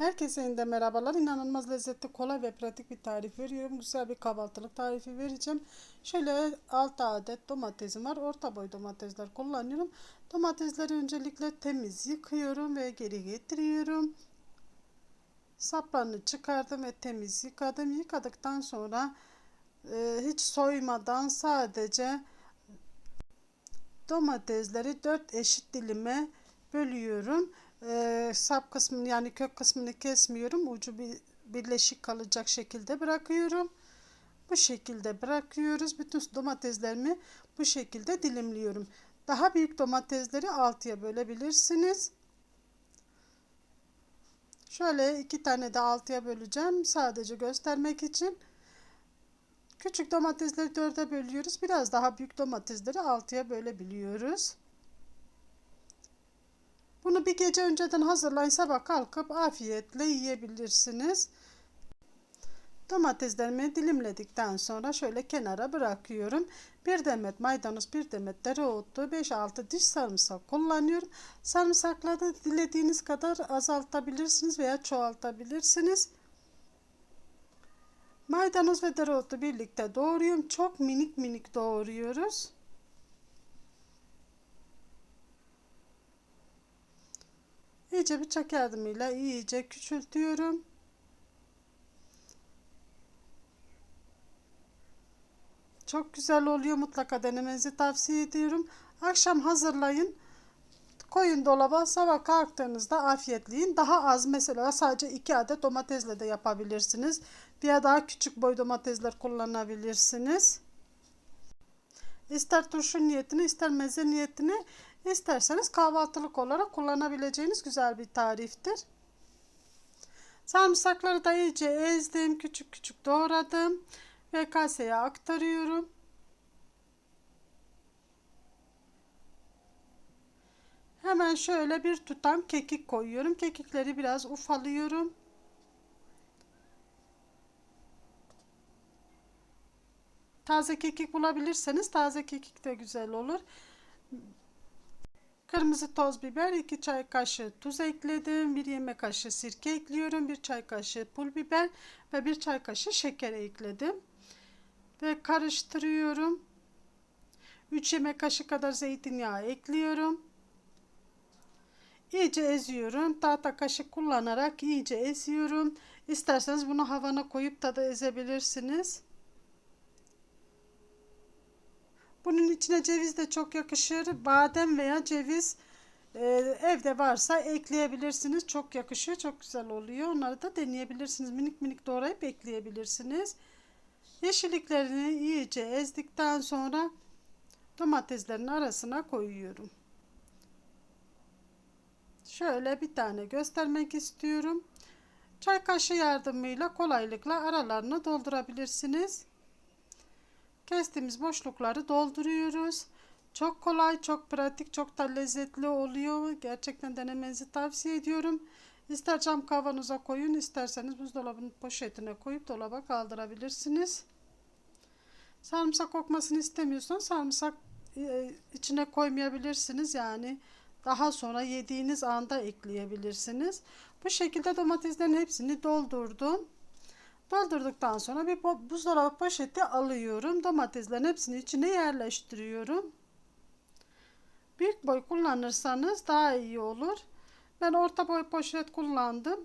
Herkese yeniden merhabalar. İnanılmaz lezzetli, kolay ve pratik bir tarif veriyorum. Güzel bir kahvaltılık tarifi vereceğim. Şöyle 6 adet domatesim var. Orta boy domatesler kullanıyorum. Domatesleri öncelikle temiz yıkıyorum ve geri getiriyorum. Saplarını çıkardım ve temiz yıkadım. Yıkadıktan sonra e, hiç soymadan sadece domatesleri 4 eşit dilime bölüyorum e, sap kısmını yani kök kısmını kesmiyorum. Ucu bir birleşik kalacak şekilde bırakıyorum. Bu şekilde bırakıyoruz. Bütün domateslerimi bu şekilde dilimliyorum. Daha büyük domatesleri altıya bölebilirsiniz. Şöyle iki tane de altıya böleceğim. Sadece göstermek için. Küçük domatesleri dörde bölüyoruz. Biraz daha büyük domatesleri altıya bölebiliyoruz. Bunu bir gece önceden hazırlayın sabah kalkıp afiyetle yiyebilirsiniz. Domateslerimi dilimledikten sonra şöyle kenara bırakıyorum. Bir demet maydanoz, bir demet dereotu, 5-6 diş sarımsak kullanıyorum. Sarımsakları dilediğiniz kadar azaltabilirsiniz veya çoğaltabilirsiniz. Maydanoz ve dereotu birlikte doğruyorum. Çok minik minik doğruyoruz. İyice bıçak yardımıyla iyice küçültüyorum. Çok güzel oluyor. Mutlaka denemenizi tavsiye ediyorum. Akşam hazırlayın. Koyun dolaba sabah kalktığınızda afiyetleyin. Daha az mesela sadece 2 adet domatesle de yapabilirsiniz. Diye daha küçük boy domatesler kullanabilirsiniz. İster turşu niyetini ister meze niyetini İsterseniz kahvaltılık olarak kullanabileceğiniz güzel bir tariftir. Sarımsakları da iyice ezdim, küçük küçük doğradım ve kaseye aktarıyorum. Hemen şöyle bir tutam kekik koyuyorum. Kekikleri biraz ufalıyorum. Taze kekik bulabilirseniz taze kekik de güzel olur. Kırmızı toz biber, 2 çay kaşığı tuz ekledim. 1 yemek kaşığı sirke ekliyorum. 1 çay kaşığı pul biber ve 1 çay kaşığı şeker ekledim. Ve karıştırıyorum. 3 yemek kaşığı kadar zeytinyağı ekliyorum. İyice eziyorum. Tahta kaşık kullanarak iyice eziyorum. İsterseniz bunu havana koyup da da ezebilirsiniz. Bunun içine ceviz de çok yakışır. Badem veya ceviz e, evde varsa ekleyebilirsiniz. Çok yakışıyor. Çok güzel oluyor. Onları da deneyebilirsiniz. Minik minik doğrayıp ekleyebilirsiniz. Yeşilliklerini iyice ezdikten sonra domateslerin arasına koyuyorum. Şöyle bir tane göstermek istiyorum. Çay kaşığı yardımıyla kolaylıkla aralarını doldurabilirsiniz. Kestiğimiz boşlukları dolduruyoruz. Çok kolay, çok pratik, çok da lezzetli oluyor. Gerçekten denemenizi tavsiye ediyorum. İster cam kavanoza koyun, isterseniz buzdolabının poşetine koyup dolaba kaldırabilirsiniz. Sarımsak kokmasını istemiyorsanız sarımsak e, içine koymayabilirsiniz. Yani daha sonra yediğiniz anda ekleyebilirsiniz. Bu şekilde domateslerin hepsini doldurdum. Doldurduktan sonra bir buzdolabı poşeti alıyorum. Domateslerin hepsini içine yerleştiriyorum. Büyük boy kullanırsanız daha iyi olur. Ben orta boy poşet kullandım.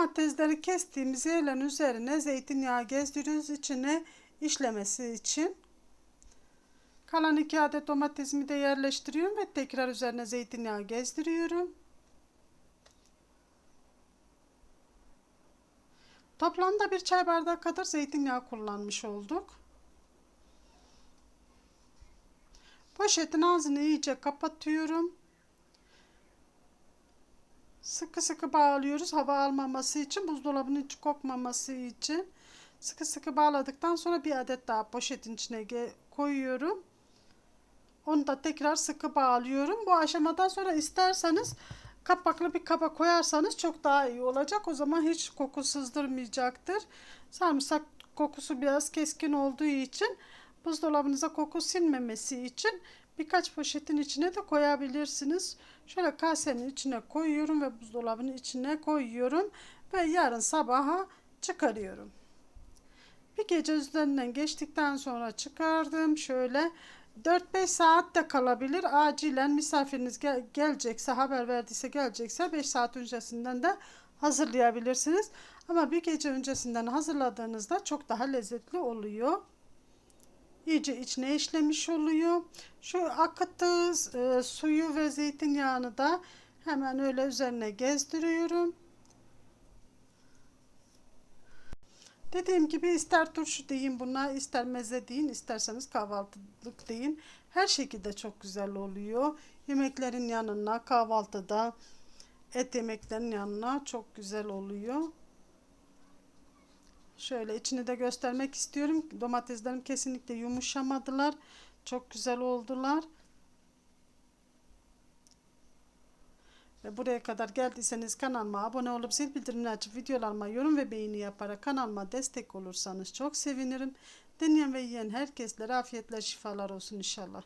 Domatesleri kestiğimiz yerlerin üzerine zeytinyağı gezdiriyoruz içine işlemesi için. Kalan iki adet domatesimi de yerleştiriyorum ve tekrar üzerine zeytinyağı gezdiriyorum. Toplamda bir çay bardağı kadar zeytinyağı kullanmış olduk. Poşetin ağzını iyice kapatıyorum. Sıkı sıkı bağlıyoruz hava almaması için buzdolabının içi kokmaması için. Sıkı sıkı bağladıktan sonra bir adet daha poşetin içine koyuyorum. Onu da tekrar sıkı bağlıyorum. Bu aşamadan sonra isterseniz kapaklı bir kaba koyarsanız çok daha iyi olacak. O zaman hiç koku sızdırmayacaktır. Sarımsak kokusu biraz keskin olduğu için buzdolabınıza koku sinmemesi için birkaç poşetin içine de koyabilirsiniz. Şöyle kasenin içine koyuyorum ve buzdolabının içine koyuyorum ve yarın sabaha çıkarıyorum. Bir gece üzerinden geçtikten sonra çıkardım. Şöyle 4-5 saat de kalabilir. Acilen misafiriniz gel- gelecekse, haber verdiyse gelecekse 5 saat öncesinden de hazırlayabilirsiniz. Ama bir gece öncesinden hazırladığınızda çok daha lezzetli oluyor. İyice içine işlemiş oluyor. Şu akıttığı e, suyu ve zeytinyağını da hemen öyle üzerine gezdiriyorum. Dediğim gibi ister turşu deyin buna, ister meze deyin, isterseniz kahvaltılık deyin. Her şekilde çok güzel oluyor. Yemeklerin yanına, kahvaltıda, et yemeklerin yanına çok güzel oluyor. Şöyle içini de göstermek istiyorum. Domateslerim kesinlikle yumuşamadılar. Çok güzel oldular. Ve buraya kadar geldiyseniz kanalıma abone olup zil bildirimini açıp videolarıma yorum ve beğeni yaparak kanalıma destek olursanız çok sevinirim. Deneyen ve yiyen herkeslere afiyetler şifalar olsun inşallah.